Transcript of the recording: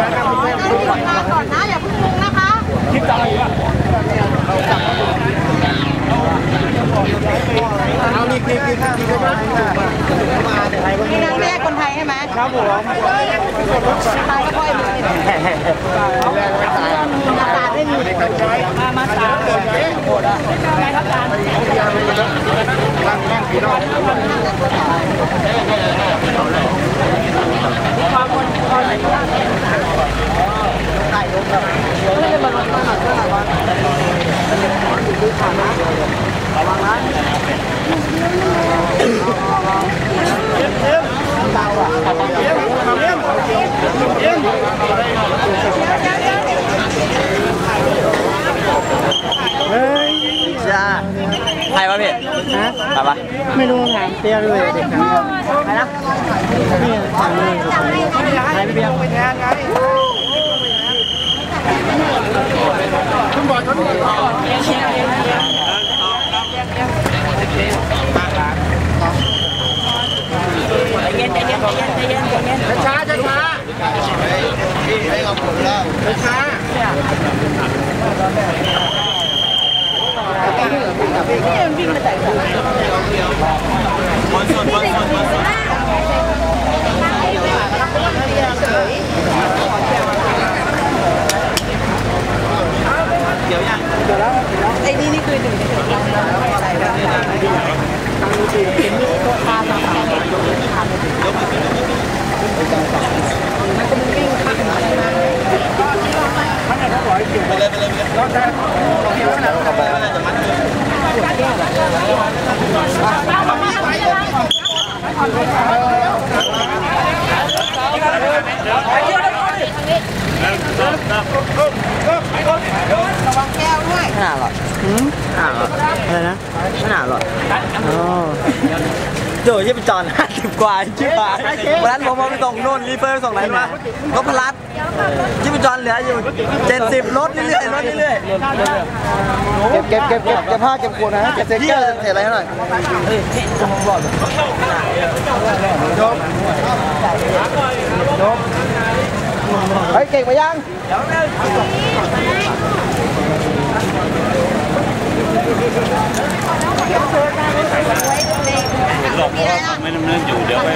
มาก่อนนะอย่าเพิ่งลงนะคะคิดอะไรวะเอานี่คลิปคลิปข้างนี้ก็ได้มาแต่ไทยวันนี่นี้นะไม่ใช่คนไทยใช่ไหมครับผมไทยก็ค่อยมีอาการไม่มีมามาตามเลยโหดอะอะไรครับอาจารย์นั่งนั่งพี่น้อง จ้าใครวะพี่ไปปะไม่รู้ถามเตี้ยเลยเด็กใครนะนี่ถามเลยใครเบียงไปแทนไงคุณบอลคุณบอลเย็นใจเย็นใจเย็นใจเย็นใจเย็น ช้าช้าช้าให้เราผ ลแล้วช้าไอ้นี่นี่คือหนึ่งในเหตุการณ์อะไรแบบแก้วด้วย ไม่น่าหรอกหืมไม่น่าหรอกอะไรนะไม่น่าหรอกโอ้ โดยที่เป็นจอนห้าสิบกว่าชิบหายวันนั้นผมเอาไปส่งโน่นรีเฟอร์ส่งไหนมารถพลัดที่เป็นจอนเหลืออยู่เจ็ดสิบรถเรื่อยๆรถเรื่อยเก็บเก็บเก็บเก็บเก็บผ้าเก็บขวดนะเก็บเศษเกลือเศษอะไรหน่อยยกยกเฮ้ยเก่งไปยัง มีอะไรอะ ไม่ดำเนินอยู่เดี๋ยวไป